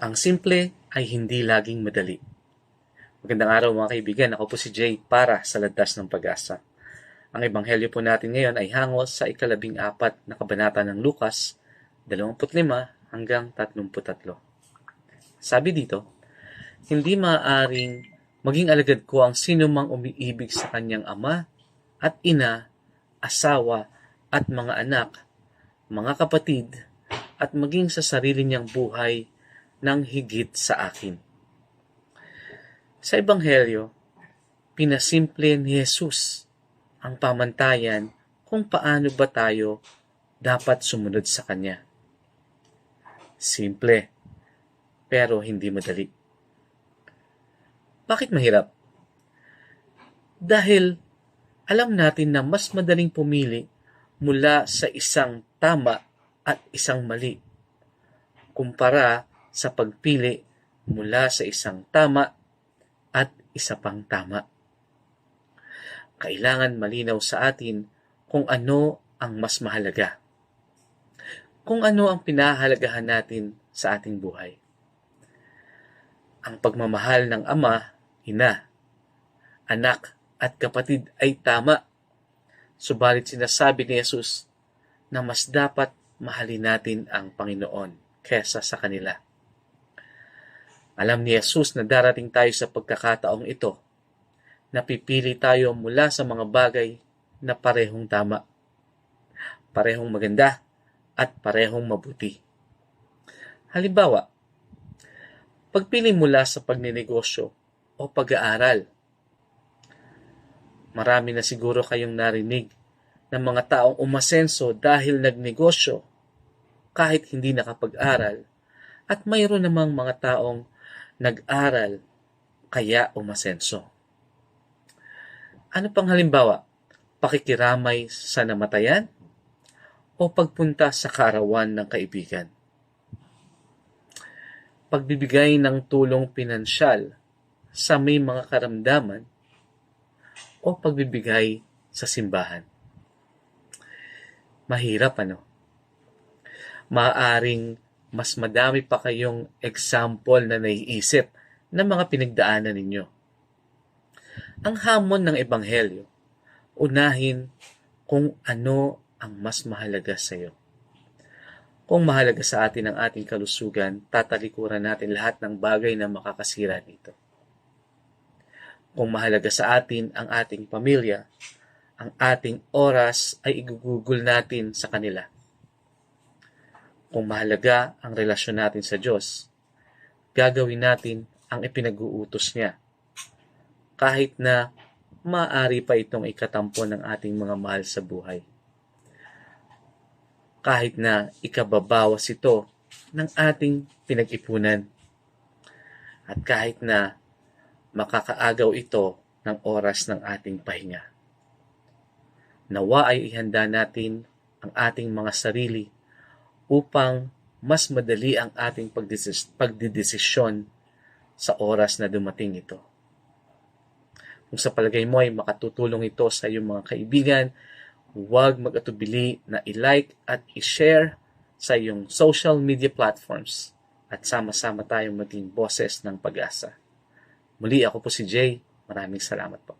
Ang simple ay hindi laging madali. Magandang araw mga kaibigan, ako po si Jay para sa Landas ng Pag-asa. Ang ebanghelyo po natin ngayon ay hango sa ikalabing apat na kabanata ng Lukas, 25 hanggang 33. Sabi dito, hindi maaaring maging alagad ko ang sino mang umiibig sa kanyang ama at ina, asawa at mga anak, mga kapatid, at maging sa sarili niyang buhay ng higit sa akin. Sa Ebanghelyo, pinasimple ni Jesus ang pamantayan kung paano ba tayo dapat sumunod sa Kanya. Simple, pero hindi madali. Bakit mahirap? Dahil alam natin na mas madaling pumili mula sa isang tama at isang mali kumpara sa pagpili mula sa isang tama at isa pang tama. Kailangan malinaw sa atin kung ano ang mas mahalaga. Kung ano ang pinahalagahan natin sa ating buhay. Ang pagmamahal ng ama, ina, anak at kapatid ay tama. Subalit sinasabi ni Jesus na mas dapat mahalin natin ang Panginoon kesa sa kanila. Alam ni Jesus na darating tayo sa pagkakataong ito. Napipili tayo mula sa mga bagay na parehong tama, parehong maganda, at parehong mabuti. Halimbawa, pagpili mula sa pagninegosyo o pag-aaral. Marami na siguro kayong narinig ng mga taong umasenso dahil nagnegosyo kahit hindi nakapag-aral at mayroon namang mga taong nag-aral kaya umasenso. Ano pang halimbawa? Pakikiramay sa namatayan o pagpunta sa kaarawan ng kaibigan? Pagbibigay ng tulong pinansyal sa may mga karamdaman o pagbibigay sa simbahan. Mahirap ano? Maaring mas madami pa kayong example na naiisip ng mga pinagdaanan ninyo. Ang hamon ng Ebanghelyo, unahin kung ano ang mas mahalaga sa iyo. Kung mahalaga sa atin ang ating kalusugan, tatalikuran natin lahat ng bagay na makakasira nito. Kung mahalaga sa atin ang ating pamilya, ang ating oras ay igugugol natin sa kanila kung mahalaga ang relasyon natin sa Diyos, gagawin natin ang ipinag-uutos niya. Kahit na maaari pa itong ikatampo ng ating mga mahal sa buhay. Kahit na ikababawas ito ng ating pinag-ipunan. At kahit na makakaagaw ito ng oras ng ating pahinga. Nawa ay ihanda natin ang ating mga sarili upang mas madali ang ating pagdidesisyon sa oras na dumating ito. Kung sa palagay mo ay makatutulong ito sa iyong mga kaibigan, huwag mag-atubili na i-like at i-share sa iyong social media platforms at sama-sama tayong maging boses ng pag-asa. Muli ako po si Jay. Maraming salamat po.